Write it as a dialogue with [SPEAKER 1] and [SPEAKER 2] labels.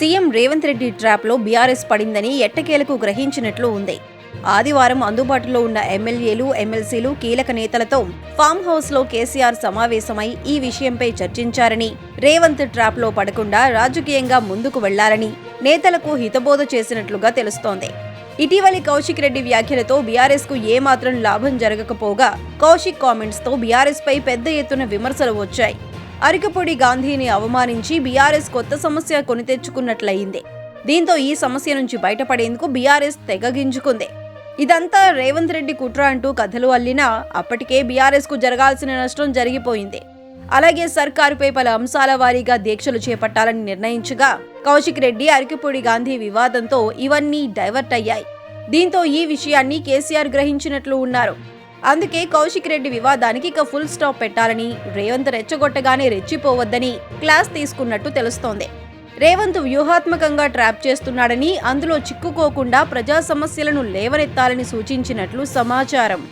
[SPEAKER 1] CM Revanth Reddy ట్రాప్లో BRS పడిందని ఎట్టకేలకు గ్రహించినట్లు ఉంది. ఆదివారం అందుబాటులో ఉన్న ఎమ్మెల్యేలు ఎమ్మెల్సీలు కీలక నేతలతో ఫామ్ హౌస్లో కేసీఆర్ సమావేశమై ఈ విషయంపై చర్చించారని రేవంత్ ట్రాప్లో పడకుండా రాజకీయంగా ముందుకు వెళ్ళాలని నేతలకు హితబోధ చేసినట్లుగా తెలుస్తోంది. ఇటీవలి కౌశిక్ రెడ్డి వ్యాఖ్యలతో బీఆర్ఎస్కు ఏమాత్రం లాభం జరగకపోగా కౌశిక్ కామెంట్స్తో బీఆర్ఎస్ పై పెద్ద ఎత్తున విమర్శలు వచ్చాయి. అరికపొడి గాంధీని అవమానించి బీఆర్ఎస్ కొత్త సమస్య కొని తెచ్చుకున్నట్లయింది. దీంతో ఈ సమస్య నుంచి బయటపడేందుకు బీఆర్ఎస్ తెగగించుకుంది ఇదంతా రేవంత్ రెడ్డి కుట్ర అంటూ కథలు అల్లినా అప్పటికే బీఆర్ఎస్కు జరగాల్సిన నష్టం జరిగిపోయింది. అలాగే సర్కారుపై పలు అంశాల వారీగా దీక్షలు చేపట్టాలని నిర్ణయించగా కౌశిక్ రెడ్డి అరికిపూడి గాంధీ వివాదంతో ఇవన్నీ డైవర్ట్ అయ్యాయి. దీంతో ఈ విషయాన్ని కేసీఆర్ గ్రహించినట్లు ఉన్నారు. అందుకే కౌశిక్ రెడ్డి వివాదానికి ఇక ఫుల్ స్టాప్ పెట్టాలని రేవంత్ రెచ్చగొట్టగానే రెచ్చిపోవద్దని క్లాస్ తీసుకున్నట్టు తెలుస్తోంది. రేవంత్ వ్యూహాత్మకంగా ట్రాప్ చేస్తున్నాడని అందులో చిక్కుకోకుండా ప్రజా సమస్యలను లేవనెత్తాలని సూచించినట్లు సమాచారం.